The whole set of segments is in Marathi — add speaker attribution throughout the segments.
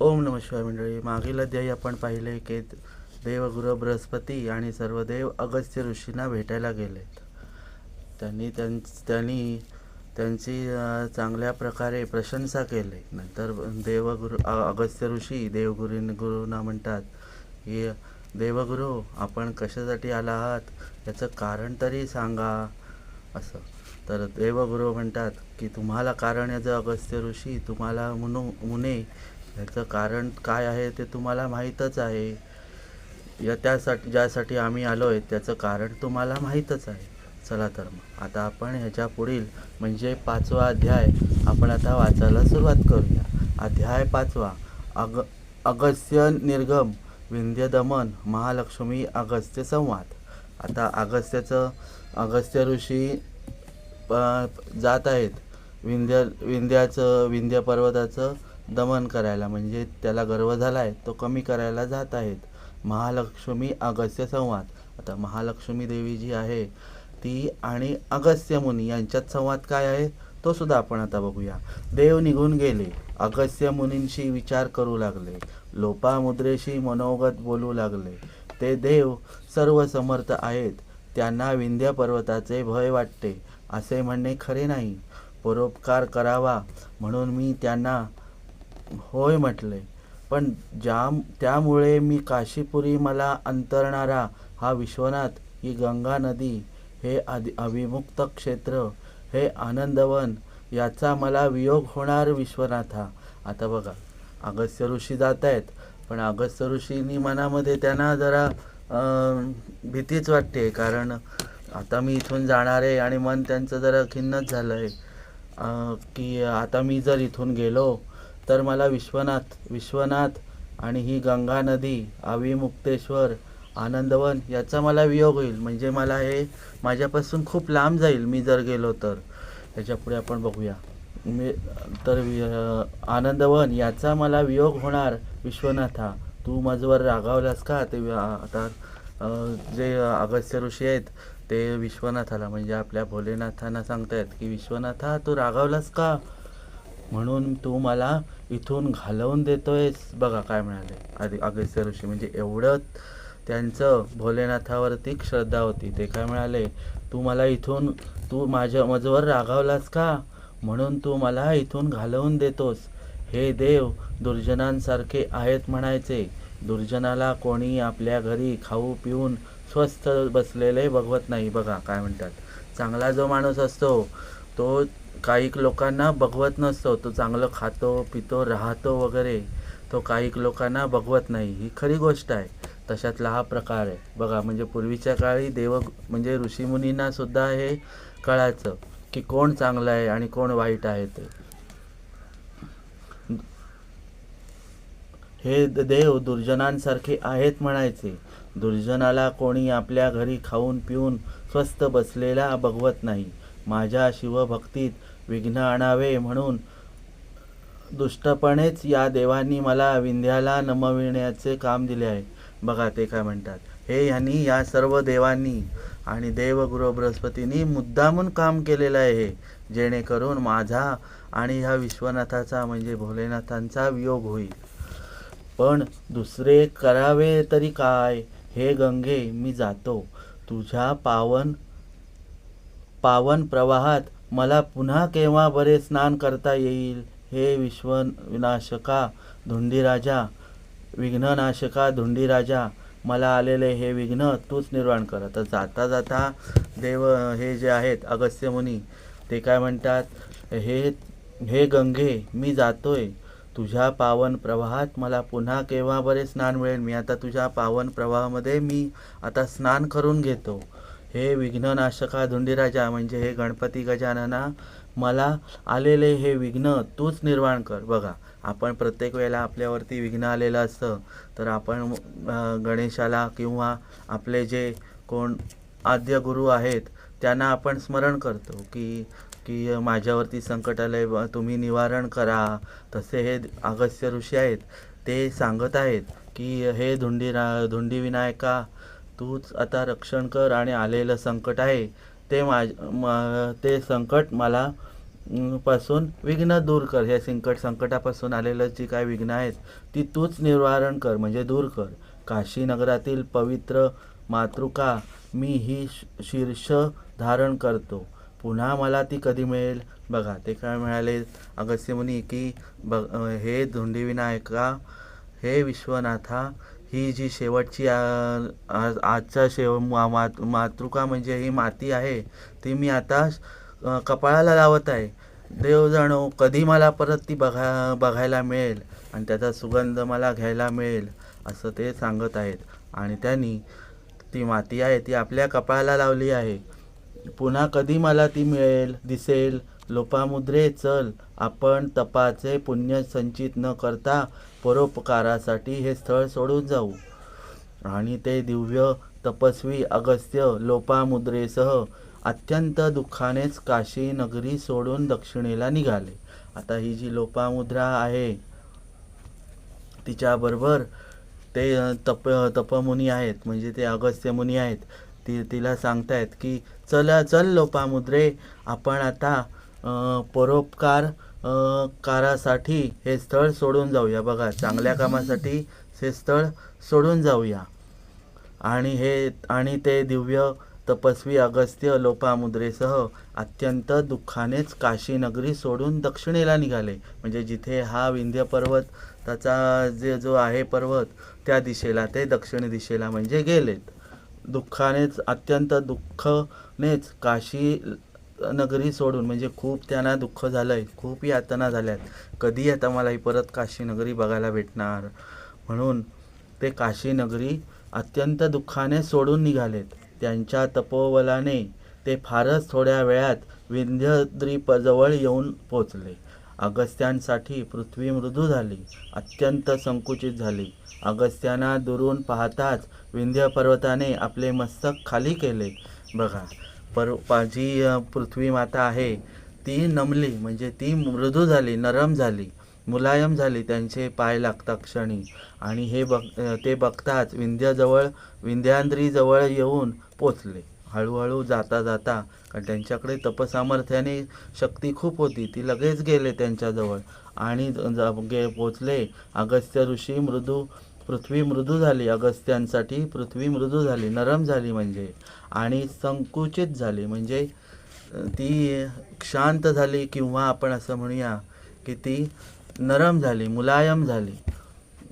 Speaker 1: ओम नम शिवाय मंडळी. मागील अध्यायी आपण पाहिले की देवगुरु बृहस्पती आणि सर्व देव अगस्त्य ऋषींना भेटायला गेलेत त्यांनी त्यां त्यांनी त्यांची चांगल्या प्रकारे प्रशंसा केली. नंतर देवगुरु अगस्त्य ऋषी देवगुरी गुरुना म्हणतात की देवगुरु आपण कशासाठी आला आहात? याचं कारण तरी सांगा. असं. तर देवगुरु म्हणतात की तुम्हाला कारण याचं अगस्त्य ऋषी तुम्हाला मुनु मुने याचं कारण काय आहे ते तुम्हाला माहीतच आहे. या त्यासाठी ज्यासाठी आम्ही आलो आहे त्याचं कारण तुम्हाला माहीतच आहे. चला तर मग आता आपण ह्याच्या पुढील म्हणजे पाचवा अध्याय आपण आता वाचायला सुरुवात करूया. अध्याय पाचवा अग अगस्त्य निर्गम विंध्य दमन महालक्ष्मी अगस्त्य संवाद. आता अगस्त्याचं अगस्त्य ऋषी जात आहेत. विंध्य विंध्याचं विंध्य पर्वताचं दमन करायला म्हणजे त्याला गर्व झाला आहे तो कमी करायला जात आहेत. महालक्ष्मी अगस्त्य संवाद. आता महालक्ष्मी देवी जी आहे ती आणि अगस्त्य मुनी यांच्यात संवाद काय आहे तो सुद्धा आपण आता बघूया. देव निघून गेले अगस्त्य मुनींशी विचार करू लागले. लोपामुद्रेशी मनोगत बोलू लागले. ते देव सर्व समर्थ आहेत त्यांना विंध्य पर्वताचे भय वाटते असे म्हणणे खरे नाही. परोपकार करावा म्हणून मी त्यांना होय म्हटले. पण ज्या त्यामुळे मी काशीपुरी मला अंतरणारा हा विश्वनाथ ही गंगा नदी हे आदि अविमुक्त क्षेत्र हे आनंदवन याचा मला वियोग होणार विश्वनाथा. आता बघा अगस्त्य ऋषी जात आहेत पण अगस्त्य ऋषींनी मनामध्ये त्यांना जरा भीतीच वाटते कारण आता मी इथून जाणार आहे आणि मन त्यांचं जरा खिन्नच झालं आहे की आता मी जर इथून गेलो तर मला विश्वनाथ विश्वनाथ आणि ही गंगा नदी अविमुक्तेश्वर आनंदवन याचा मला वियोग होईल. म्हणजे मला हे माझ्यापासून खूप लांब जाईल मी जर गेलो तर. त्याच्यापुढे आपण बघूया. मी तर वि- आनंदवन याचा मला वियोग होणार विश्वनाथा तू माझवर रागावलास का? ते आता जे अगस्त्य ऋषी आहेत ते विश्वनाथाला म्हणजे आपल्या भोलेनाथांना सांगतायत की विश्वनाथा तू रागावलास का? म्हणून तू मला इथून घालवून देतोयस. बघा काय म्हणाले. आधी अगस्त्य ऋषी म्हणजे एवढं त्यांचं भोलेनाथावरती श्रद्धा होती. ते काय म्हणाले? तू मला इथून तू माझ्या मजवर रागावलास का? म्हणून तू मला इथून घालवून देतोस. हे देव दुर्जनांसारखे आहेत म्हणायचे. दुर्जनाला कोणी आपल्या घरी खाऊ पिऊन स्वस्थ बसलेले बघवत नाही. बघा काय म्हणतात. चांगला जो माणूस असतो तो काही लोकांना बघवत नसतो. तो चांगलं खातो पितो राहतो वगैरे. तो काही लोकांना बघवत नाही. ही खरी गोष्ट आहे. तशातला हा प्रकार आहे. बघा म्हणजे पूर्वीच्या काळी देव म्हणजे ऋषीमुनींना सुद्धा हे कळायचं की कोण चांगलं आहे आणि कोण वाईट आहे ते. हे द- देव दुर्जनांसारखे आहेत म्हणायचे. दुर्जनाला कोणी आपल्या घरी खाऊन पिऊन स्वस्त बसलेला बघवत नाही. माझ्या शिवभक्तीत विघ्न आणावे म्हणून. दुष्टपणेच या देवांनी मला विंध्याला नमविण्याचे काम दिले आहे. बघा ते काय म्हणतात. हे यांनी या सर्व देवांनी आणि देवगुरु बृहस्पतींनी मुद्दामून काम केलेलं आहे. हे जेणेकरून माझा आणि ह्या विश्वनाथाचा म्हणजे भोलेनाथांचा वियोग होईल. पण दुसरे करावे तरी काय? हे गंगे मी जातो. तुझ्या पावन पावन प्रवाहात मला पुन्हा केव्हा बरे स्नान करता येईल? हे विश्वविनाशका धुंडीराजा विघ्ननाशका धुंडीराजा मला आलेले हे विघ्न तूच निर्माण कर तर जाता जाता देव हे जे आहेत अगस्त्य मुनी ते काय म्हणतात? हे हे गंगे मी जातोय. तुझ्या पावन प्रवाहात मला पुन्हा केव्हा बरे स्नान मिळेल? मी आता तुझ्या पावन प्रवाहामध्ये मी आता स्नान करून घेतो. हे विघ्ननाशका धुंडीराजा म्हणजे हे गणपती गजानना मला आलेले हे विघ्न तूच निर्माण कर. बघा आपण प्रत्येक वेळेला आपल्यावरती विघ्न आलेलं असतं तर आपण गणेशाला किंवा आपले जे कोण आद्य गुरु आहेत त्यांना आपण स्मरण करतो की की माझ्यावरती संकट आलंय तुम्ही निवारण करा. तसे हे अगस्त्य ऋषी आहेत ते सांगत आहेत की हे धुंडीरा धुंडी विनायका तूच आता रक्षण कर आणि आलेलं संकट आहे ते माझ म- ते संकट मला पासून विघ्न दूर कर. ह्या संकट संकटापासून आलेलं जी काय विघ्न आहेत ती तूच निर्वारण कर म्हणजे दूर कर. काशी नगरातील पवित्र मातृका मी ही शीर्ष धारण करतो. पुन्हा मला ती कधी मिळेल? बघा ते काय मिळाले? अगस्त्य मुनी की बघ हे धोंडीविनायका हे विश्वनाथा ही जी शेवटची आज आजचा शेव मा- मात- मातृका म्हणजे ही माती आहे ती मी आता कपाळाला लावत आहे. देव जाणो कधी मला परत ती बघा बघायला मिळेल आणि त्याचा सुगंध मला घ्यायला मिळेल असं ते सांगत आहेत. आणि त्यांनी ती माती आहे ती आपल्या कपाळाला लावली आहे. पुन्हा कधी मला ती मिळेल दिसेल लोपामुद्रे चल. आपण तपाचे पुण्य संचित न करता परोपकारासाठी हे स्थळ सोडून जाऊ. आणि ते दिव्य तपस्वी अगस्त्य लोपामुद्रेसह अत्यंत दुःखानेच काशी नगरी सोडून दक्षिणेला निघाले. आता ही जी लोपामुद्रा आहे तिच्याबरोबर ते तप तपमुनी आहेत म्हणजे ते अगस्त्य मुनी आहेत. ती तिला सांगतायत की चला चल लोपामुद्रे आपण आता परोपकार कारासाठी हे स्थळ सोडून जाऊया. बघा चांगल्या कामासाठी हे स्थळ सोडून जाऊया. आणि हे आणि ते दिव्य तपस्वी अगस्त्य लोपामुद्रेसह अत्यंत दुःखानेच काशीनगरी सोडून दक्षिणेला निघाले. म्हणजे जिथे हा विंध्य पर्वत त्याचा जे जो आहे पर्वत त्या दिशेला ते दक्षिण दिशेला म्हणजे गेलेत. दुःखानेच अत्यंत दुःखनेच काशी नगरी सोडून म्हणजे खूप त्यांना दुःख झालं आहे खूप यातना झाल्यात. कधी आता मला ही परत काशी नगरी बघायला भेटणार. म्हणून ते काशी नगरी अत्यंत दुःखाने सोडून निघालेत. त्यांच्या तपोबलाने ते फारच थोड्या वेळात विंध्यद्रीपजवळ येऊन पोचले. अगस्त्यांसाठी पृथ्वी मृदू झाली अत्यंत संकुचित झाली. अगस्त्यांना दुरून पाहताच विंध्य पर्वताने आपले मस्तक खाली केले. बघा पर जी पृथ्वी माता आहे ती नमली म्हणजे ती मृदू झाली नरम झाली मुलायम झाली त्यांचे पाय लागता क्षणी. आणि हे बघ ते बघताच विंध्याजवळ विंध्यांद्रीजवळ येऊन पोचले. हळूहळू जाता जाता कारण त्यांच्याकडे तपसामर्थ्याने शक्ती खूप होती ती लगेच गेले त्यांच्याजवळ. आणि गे पोचले. अगस्त्य ऋषी मृदू पृथ्वी मृदू झाली अगस्त्यांसाठी पृथ्वी मृदू झाली नरम झाली म्हणजे आणि संकुचित झाली म्हणजे ती शांत झाली किंवा आपण असं म्हणूया की ती नरम झाली मुलायम झाली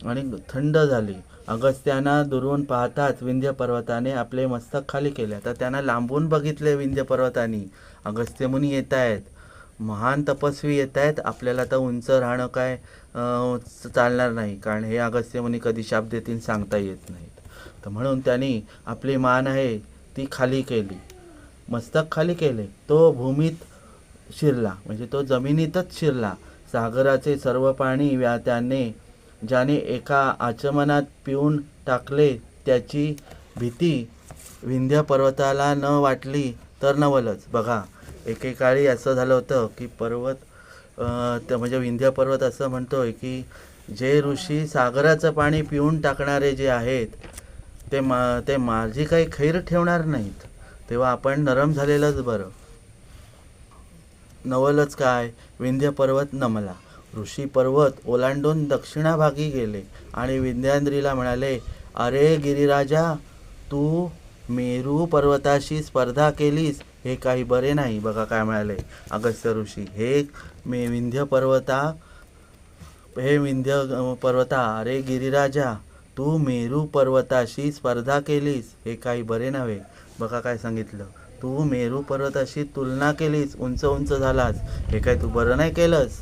Speaker 1: आणि थंड झाली. अगस्त्यांना दुरून पाहताच विंध्य पर्वताने आपले मस्तक खाली केले. तर त्यांना लांबून बघितले विंध्य पर्वतानी अगस्त्य मुनी येत आहेत महान तपस्वी येत आहेत आपल्याला तर उंच राहणं काय चालणार नाही. कारण हे अगस्त्य मुनी कधी शाप देतील सांगता येत नाहीत. तर म्हणून त्यांनी आपली मान आहे ती खाली केली. मस्तक खाली केले. तो भूमीत शिरला. म्हणजे तो जमिनीतच शिरला. सागराचे सर्व पाणी व्या त्याने ज्याने एका आचमनात पिऊन टाकले त्याची भीती विंध्य पर्वताला न वाटली तर नवलच. बघा एकेकाळी असं झालं होतं की पर्वत त्या म्हणजे विंध्य पर्वत असं म्हणतोय की जे ऋषी सागराचं पाणी पिऊन टाकणारे जे आहेत ते मा ते माझी काही खैर ठेवणार नाहीत. तेव्हा आपण नरम झालेलंच बरं. नवलच काय? विंध्य पर्वत नमला. ऋषी पर्वत ओलांडून दक्षिणाभागी गेले आणि विंध्यांद्रीला म्हणाले अरे गिरिराजा तू मेरू पर्वताशी स्पर्धा केलीस हे काही बरे नाही. बघा काय म्हणाले अगस्त्य ऋषी. हे मे विंध्य पर्वता हे विंध्य पर्वता. अरे गिरिराजा तू मेरू पर्वताशी स्पर्धा केलीस. हे काही बरे नव्हे. बघा काय सांगितलं. तू मेरू पर्वताशी तुलना केलीस. उंच उंच झालास. हे काय तू बरं नाही केलंस?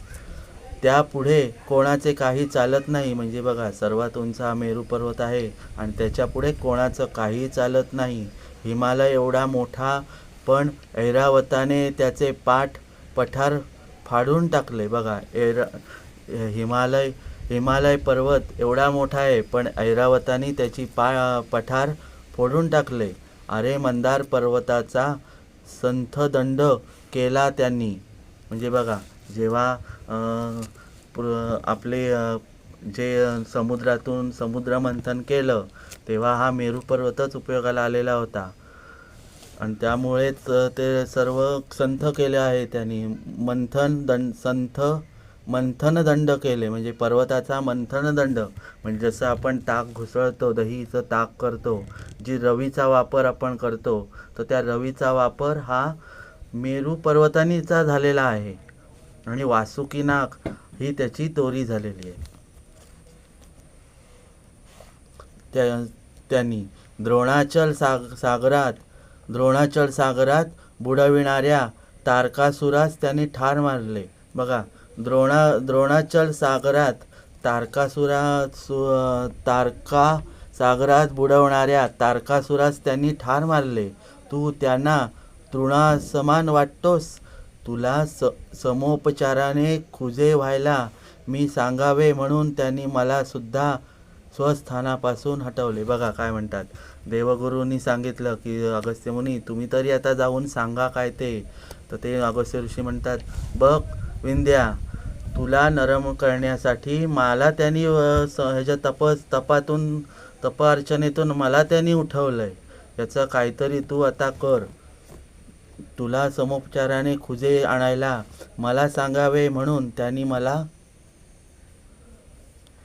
Speaker 1: त्यापुढे कोणाचे काही चालत नाही. म्हणजे बघा सर्वात उंच हा मेरू पर्वत आहे आणि त्याच्या पुढे कोणाचं काही चालत नाही. हिमालय एवढा मोठा पण ऐरावताने त्याचे पाठ पठार फाडून टाकले. बघा ऐरा हिमालय हिमालय पर्वत एवढा मोठा आहे पण ऐरावताने त्याची पा पठार फोडून टाकले. अरे मंदार पर्वताचा संथदंड केला त्यांनी. म्हणजे बघा जेव्हा प्र- आपले जे समुद्रातून समुद्रमंथन केलं तेव्हा हा मेरू पर्वतच उपयोगाला आलेला होता. आणि त्यामुळेच ते सर्व संथ केले आहे त्यांनी. मंथन दंड संथ मंथन दंड केले. म्हणजे पर्वताचा मंथन दंड. म्हणजे जसं आपण ताक घुसळतो दहीचं ताक करतो जी रवीचा वापर आपण करतो तर त्या रवीचा वापर हा मेरू पर्वतानीचा झालेला आहे. आणि वासुकी नाक ही त्याची तोरी झालेली आहे. त्या त्यांनी द्रोणाचल साग सागरात द्रोणाचल सागरात बुडविणाऱ्या तारकासुरास त्यांनी ठार मारले. बघा द्रोणा द्रोणाचल सागरात तारकासुरा सु तारका सागरात बुडवणाऱ्या तारकासुरास त्यांनी ठार मारले. तू त्यांना तृणासमान वाटतोस. तुला स समोपचाराने खुजे व्हायला मी सांगावे म्हणून त्यांनी मला सुद्धा स्वस्थानापासून हटवले. बघा काय म्हणतात. देवगुरूंनी सांगितलं की अगस्त्य मुनी तुम्ही तरी आता जाऊन सांगा काय ते. तर ते अगस्त्य ऋषी म्हणतात बघ विंध्या तुला नरम करण्यासाठी मला त्यांनी ह्याच्या तपस तपातून तप अर्चनेतून मला त्यांनी उठवलं आहे याचं काहीतरी तू आता कर. तुला समोपचाराने खुजे आणायला मला सांगावे म्हणून त्यांनी मला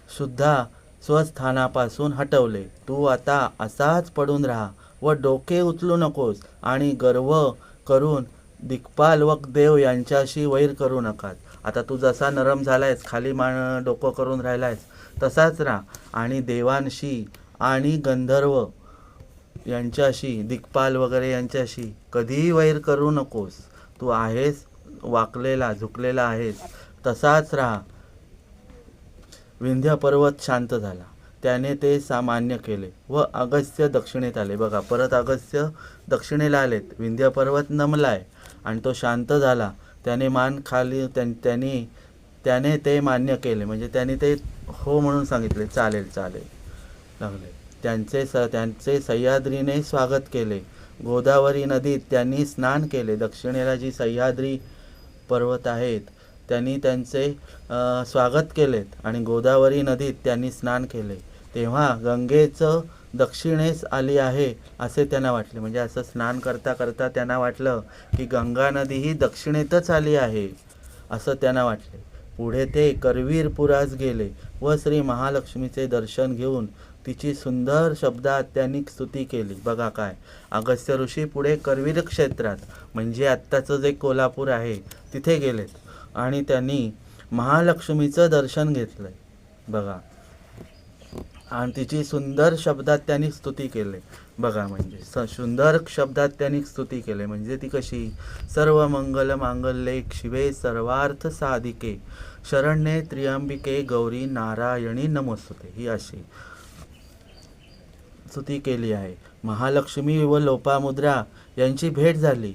Speaker 1: सुद्धा स्वस्थानापासून हटवले. तू आता असाच पडून राहा व डोके उचलू नकोस आणि गर्व करून दिग्पाल व देव यांच्याशी वैर करू नकास आता तू जसा नरम झालायस खाली मान डोकं करून राहिलायस तसाच राहा आणि देवांशी आणि गंधर्व यांच्याशी दिक्पाल वगैरे यांच्याशी कधीही वैर करू नकोस. तू आहेस वाकलेला झुकलेला आहेस तसाच राहा विंध्य पर्वत शांत झाला. त्याने ते सामान्य केले व अगस्त्य दक्षिणेत आले. बघा परत अगस्त्य दक्षिणेला आलेत. विंध्य पर्वत नमलाय आणि तो शांत झाला. त्याने मान खाली त्यां- त्यांनी त्याने ते मान्य केले. म्हणजे त्याने ते हो म्हणून सांगितले. चालेल चालेल. लागले. त्यांचे स त्यांचे सह्याद्रीने स्वागत केले. गोदावरी नदीत त्यांनी स्नान केले. दक्षिणेला जी सह्याद्री पर्वत आहेत त्यांनी त्यांचे स्वागत केलेत आणि गोदावरी नदीत त्यांनी स्नान केले. तेव्हा गंगेचं दक्षिणेस आली आहे असे त्यांना वाटले. म्हणजे असं स्नान करता करता त्यांना वाटलं की गंगा नदी ही दक्षिणेतच आली आहे असं त्यांना वाटले. पुढे ते करवीरपुरास गेले व श्री महालक्ष्मीचे दर्शन घेऊन तिची सुंदर शब्दात त्यांनी स्तुती केली. बघा काय अगस्त्य ऋषी पुढे करवीर क्षेत्रात म्हणजे आत्ताचं जे कोल्हापूर आहे तिथे गेलेत. आणि त्यांनी महालक्ष्मीचं दर्शन घेतलंय. बघा. आणि तिची सुंदर शब्दात त्यांनी स्तुती केले. बघा म्हणजे स सुंदर शब्दात त्यांनी स्तुती केले. म्हणजे ती कशी? सर्व मंगल मांगल्ये शिवे सर्वार्थ साधिके. शरण्ये त्र्यंबिके गौरी नारायणी नमोस्तुते. ही अशी स्तुती केली आहे. महालक्ष्मी व लोपामुद्रा यांची भेट झाली.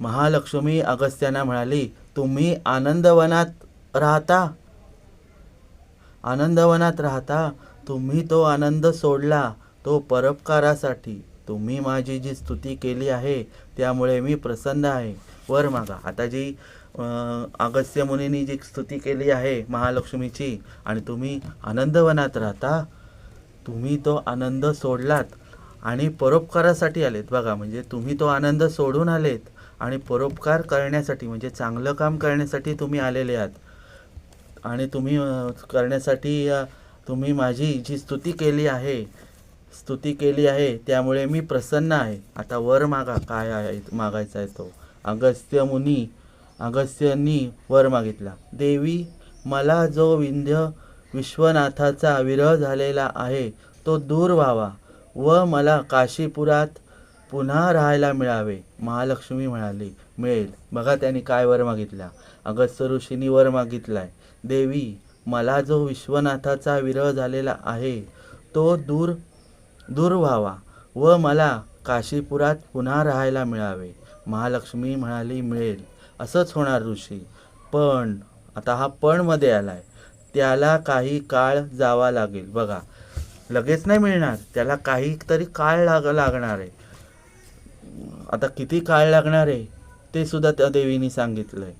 Speaker 1: महालक्ष्मी अगस्त्यांना म्हणाली तुम्ही आनंदवनात राहता. आनंदवनात राहता तुम्ही तो आनंद सोडला तो परोपकारासाठी. तुम्ही माझी जी स्तुती केली आहे त्यामुळे मी प्रसन्न आहे. वर मागा. आता जी अगस्त्य मुनींनी जी स्तुती केली आहे महालक्ष्मीची आणि तुम्ही आनंदवनात राहता तुम्ही तो आनंद सोडलात आणि परोपकारासाठी आलेत. बघा म्हणजे तुम्ही तो आनंद सोडून आलेत. आणि परोपकार करण्यासाठी म्हणजे चांगलं काम करण्यासाठी तुम्ही आलेले आहात. आणि तुम्ही करण्यासाठी तुम्ही माझी जी स्तुती केली आहे स्तुती केली आहे त्यामुळे मी प्रसन्न आहे. आता वर मागा काय आहे मागायचा आहे तो. अगस्त्य मुनी अगस्त्यांनी वर मागितला. देवी मला जो विंध्य विश्वनाथाचा विरह झालेला आहे तो दूर व्हावा व मला काशीपुरात पुन्हा राहायला मिळावे. महालक्ष्मी म्हणाली मिळेल. बघा त्यांनी काय वर मागितला. अगस्त्य ऋषींनी वर मागितलाय. देवी मला जो विश्वनाथाचा विरह झालेला आहे तो दूर दूर व्हावा व मला काशीपुरात पुन्हा राहायला मिळावे. महालक्ष्मी म्हणाली मिळेल. असंच होणार ऋषी. पण आता हा पणमध्ये आलाय. त्याला काही काळ जावा लागेल. बघा लगेच नाही मिळणार. त्याला काहीतरी काळ लाग लागणार आहे. आता किती काळ लागणार आहे ते सुद्धा त्या देवीने सांगितलंय.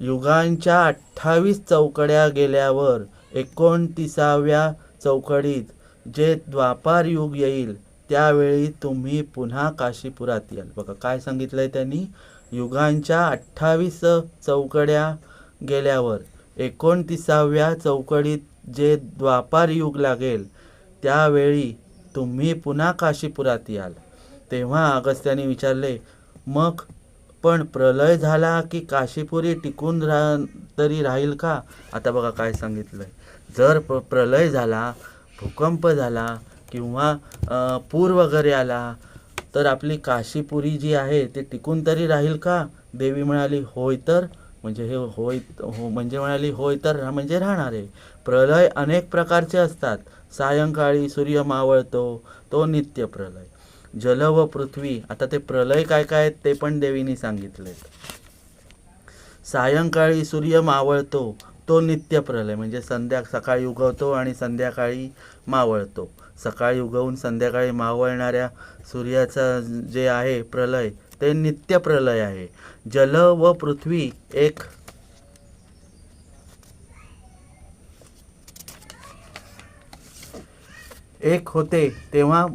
Speaker 1: युगांच्या अठ्ठावीस चौकड्या गेल्यावर एकोणतीसाव्या चौकडीत जे द्वापार युग येईल त्यावेळी तुम्ही पुन्हा काशीपुरात याल. बघा काय सांगितलंय त्यांनी? युगांच्या अठ्ठावीस चौकड्या गेल्यावर एकोणतीसाव्या चौकडीत जे द्वापार युग लागेल त्यावेळी तुम्ही पुन्हा काशीपुरात याल. तेव्हा अगस्त्याने विचारले मग पण प्रलय झाला की काशीपुरी टिकून राह तरी राहील का? आता बघा काय सांगितलंय. जर प्र प्रलय झाला भूकंप झाला किंवा पूर वगैरे आला तर आपली काशीपुरी जी आहे ती टिकून तरी राहील का? देवी म्हणाली होय तर. म्हणजे हे होय हो म्हणजे म्हणाली होय तर म्हणजे राहणार आहे. प्रलय अनेक प्रकारचे असतात. सायंकाळी सूर्य मावळतो तो नित्य प्रलय. जल व पृथ्वी आता ते प्रलय काय काय आहेत ते पण देवीने सांगितलेत. सायंकाळी सूर्य मावळतो तो नित्य प्रलय म्हणजे संध्या सकाळी उगवतो आणि संध्याकाळी मावळतो. सकाळी उगवून संध्याकाळी मावळणाऱ्या सूर्याचा जे आहे प्रलय ते नित्य प्रलय आहे. जल व पृथ्वी एक एक होते तेव्हा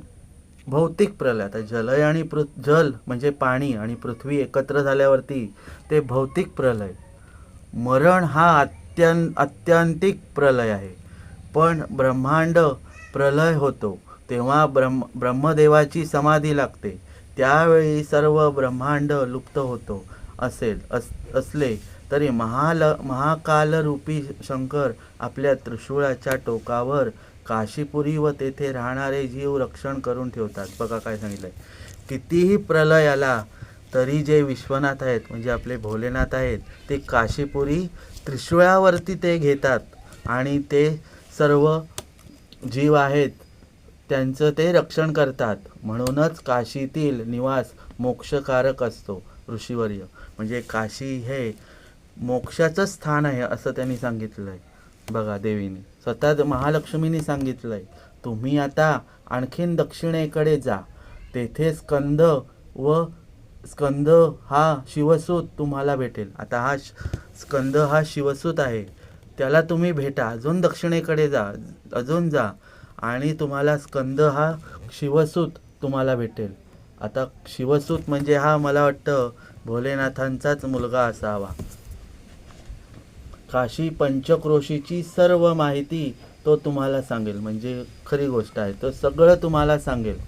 Speaker 1: भौतिक प्रलय आता जलय आणि पृ जल म्हणजे पाणी आणि पृथ्वी एकत्र झाल्यावरती ते भौतिक प्रलय. मरण हा अत्यं आत्यंतिक प्रलय आहे. पण ब्रह्मांड प्रलय होतो. तेव्हा ब्रह्म ब्रह्मदेवाची समाधी लागते. त्यावेळी सर्व ब्रह्मांड लुप्त होतो. असेल अस असले तरी महाल महाकालरूपी शंकर आपल्या त्रिशूळाच्या टोकावर काशीपुरी व तेथे राहणारे जीव रक्षण करून ठेवतात. बघा काय सांगितलंय. कितीही प्रलय आला तरी जे विश्वनाथ आहेत म्हणजे आपले भोलेनाथ आहेत ते काशीपुरी त्रिशूळावरती ते घेतात आणि ते सर्व जीव आहेत त्यांचं ते रक्षण करतात. म्हणूनच काशीतील निवास मोक्षकारक असतो ऋषीवर्य. म्हणजे काशी हे मोक्षाचं स्थान आहे असं त्यांनी सांगितलं आहे बघा देवीने. स्वतः महालक्ष्मीने सांगितलं आहे तुम्ही आता आणखीन दक्षिणेकडे जा. तेथे स्कंद व स्कंद हा शिवसूत तुम्हाला भेटेल. आता हा श- स्कंद हा शिवसूत आहे. त्याला तुम्ही भेटा. अजून दक्षिणेकडे जा. अजून जा. आणि तुम्हाला स्कंद हा शिवसूत तुम्हाला भेटेल. आता शिवसूत म्हणजे हा मला वाटतं भोलेनाथांचाच मुलगा असावा. काशी पंचक्रोशीची सर्व माहिती तो तुम्हाला सांगेल. म्हणजे खरी गोष्ट आहे. तो सगळं तुम्हाला सांगेल.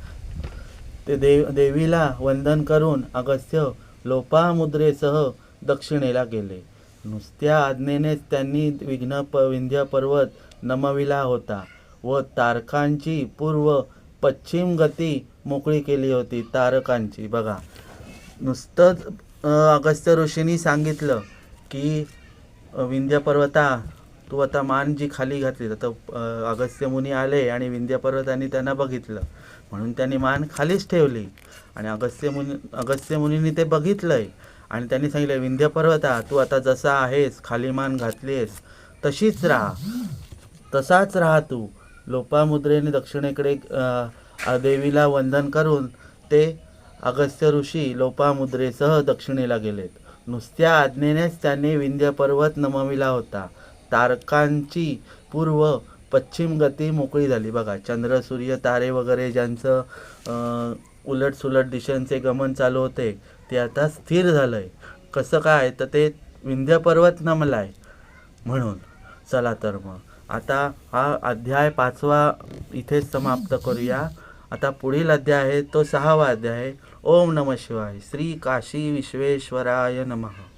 Speaker 1: ते देव देवीला वंदन करून अगस्त्य लोपामुद्रेसह दक्षिणेला गेले. नुसत्या आज्ञेनेच त्यांनी विघ्न प विंध्य पर्वत नमविला होता व तारकांची पूर्व पश्चिम गती मोकळी केली होती तारकांची. बघा नुसतंच अगस्त्य ऋषींनी सांगितलं की विंध्य पर्वता तू आता मान जी खाली घातली. तर अगस्त्य मुनी आले आणि विंध्य पर्वतांनी त्यांना बघितलं. म्हणून त्यांनी मान खालीच ठेवली. आणि अगस्त्य मुनी अगस्त्य मुनींनी ते बघितलंय. आणि त्यांनी सांगितलं विंध्य पर्वता तू आता जसा आहेस खाली मान घातलीस तशीच राहा. तसाच राहा तू. लोपामुद्रेने दक्षिणेकडे देवीला वंदन करून ते अगस्त्य ऋषी लोपामुद्रेसह दक्षिणेला गेलेत. नुसत्या आज्ञेनेच त्यांनी विंध्य पर्वत नमविला होता. तारकांची पूर्व पश्चिम गती मोकळी झाली. बघा चंद्र सूर्य तारे वगैरे ज्यांचं उलटसुलट उलट सुलट दिशांचे गमन चालू होते ते आता स्थिर झालंय. कसं काय? तर ते विंध्य पर्वत नमलाय म्हणून. चला तर मग. आता हा अध्याय पाचवा इथेच समाप्त करूया. आता पुढील अध्याय आहे तो सहावा अध्याय आहे. ओम नम शिवाय. श्री काशी विश्वेश्वराय नमः.